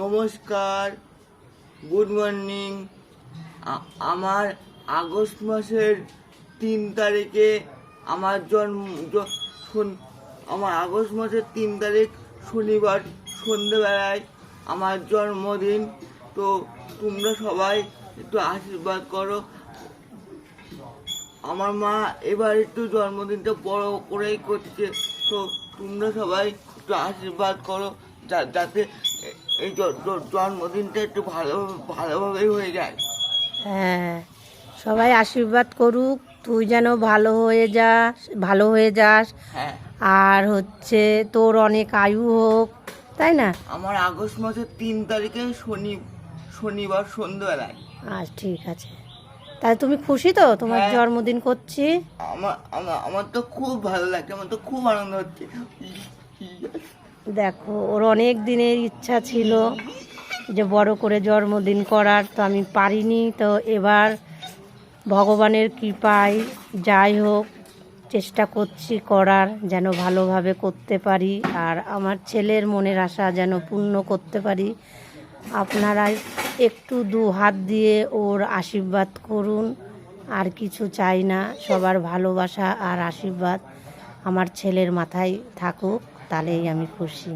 নমস্কার, good morning. আমার August মাসের তিন তারিখে আমার জন্ম আমার আগস্ট মাসের তিন তারিখ শনিবার সন্ধেবেলায় আমার জন্মদিন। তো তোমরা সবাই একটু আশীর্বাদ করো। আমার মা এবার একটু জন্মদিনটা বড় করেই করছে। তো তোমরা সবাই একটু আশীর্বাদ করো। যাতে এই জন্মদিনটা একটু ভালো ভালোভাবেই হয়ে যায়। হ্যাঁ সবাই আশীর্বাদ করুক তুই যেন ভালো হয়ে যাস ভালো হয়ে যাস। হ্যাঁ। আর হচ্ছে তোর অনেক আয়ু হোক তাই না? আমার আগস্ট মাসের তিন তারিখে শনি শনিবার সন্ধ্যেবেলায়। আচ্ছা ঠিক আছে। তাহলে তুমি খুশি তো? তোমার হ্যাঁ। জন্মদিন করছি? আমার আমার তো খুব ভালো লাগছে আমার তো খুব আনন্দ হচ্ছে। দেখো, ওর অনেক দিনের ইচ্ছা ছিল যে বড় করে জন্মদিন করার, তো আমি পারিনি। তো এবার ভগবানের কৃপায় যাই হোক, চেষ্টা করছি করার, যেন ভালোভাবে করতে পারি, আর আমার ছেলের মনের আশা যেন পূর্ণ করতে পারি। আপনারা একটু দু হাত দিয়ে ওর আশীর্বাদ করুন, আর কিছু চাই না, সবার ভালোবাসা আর আশীর্বাদ আমার ছেলের মাথায় থাকুক। তাহলেই আমি খুশি।